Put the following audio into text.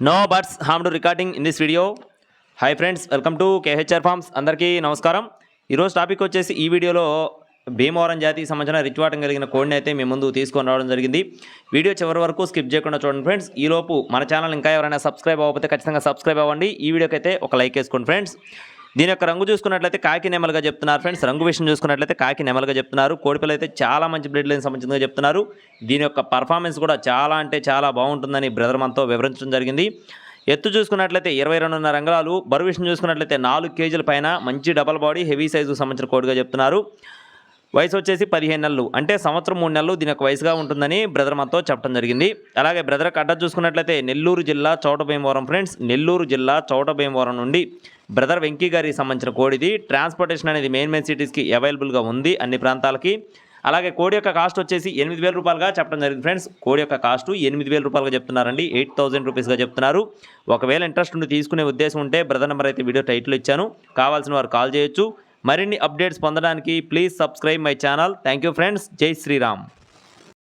No birds harm to recording in this video hi friends welcome to KHR farms అందరికీ నమస్కారం. ఈరోజు topic వచ్చేసి ఈ వీడియోలో భీమవరం జాతికి సంబంధించిన రిచ్వాటం కలిగిన కోడ్ని అయితే మీ ముందు తీసుకొని రావడం జరిగింది. వీడియో చివరి వరకు స్కిప్ చేయకుండా చూడండి ఫ్రెండ్స్ ఈలోపు మన ఛానల్ ఇంకా ఎవరైనా సబ్స్క్రైబ్ అవ్వకపోతే ఖచ్చితంగా సబ్స్క్రైబ్ అవ్వండి. ఈ వీడియోకి అయితే ఒక లైక్ వేసుకోండి ఫ్రెండ్స్ దీని యొక్క రంగు చూసుకున్నట్లయితే కాకి నెమలుగా చెప్తున్నారు ఫ్రెండ్స్. రంగు విషయం చూసుకున్నట్లయితే కాకి నెమలుగా చెప్తున్నారు. కోడిపిల్ల అయితే చాలా మంచి బ్లడ్ లైన్ సంబంధించిందిగా చెప్తున్నారు. దీని యొక్క పర్ఫార్మెన్స్ కూడా చాలా అంటే చాలా బాగుంటుందని బ్రదర్ మనతో వివరించడం జరిగింది. ఎత్తు చూసుకున్నట్లయితే ఇరవై రెండున్నర అంగళాలు బరువు విషయం చూసుకున్నట్లయితే నాలుగు కేజీల పైన మంచి డబల్ బాడీ హెవీ సైజుకు సంబంధించిన కోడిగా చెప్తున్నారు. వయసు వచ్చేసి పదిహేను నెలలు. అంటే సంవత్సరం మూడు నెలలు దీని యొక్క వయసుగా ఉంటుందని బ్రదర్ మనతో చెప్పడం జరిగింది. అలాగే బ్రదర్ అడ్రస్ చూసుకున్నట్లయితే నెల్లూరు జిల్లా చౌటభీమవరం ఫ్రెండ్స్. నెల్లూరు జిల్లా చౌటభీమవరం నుండి బ్రదర్ వెంకీ గారికి సంబంధించిన కోడిది ట్రాన్స్పోర్టేషన్ అనేది మెయిన్ మెయిన్ సిటీస్కి అవైలబుల్గా ఉంది అన్ని ప్రాంతాలకి. అలాగే కోడి యొక్క కాస్ట్ వచ్చేసి ఎనిమిది వేల రూపాయలుగా చెప్పడం జరిగింది ఫ్రెండ్స్ కోడి యొక్క కాస్ట్ ఎనిమిది వేల రూపాయలుగా చెప్తున్నారండి. ఎయిట్ థౌసండ్ రూపీస్గా చెప్తున్నారు. ఒకవేళ ఇంట్రెస్ట్ ఉండి తీసుకునే ఉద్దేశం ఉంటే బ్రదర్ నెంబర్ అయితే వీడియో టైటిల్ ఇచ్చాను. కావాల్సిన వారు కాల్ చేయొచ్చు. మరిన్ని అప్డేట్స్ పొందడానికి please subscribe my channel thank you friends జై శ్రీరామ్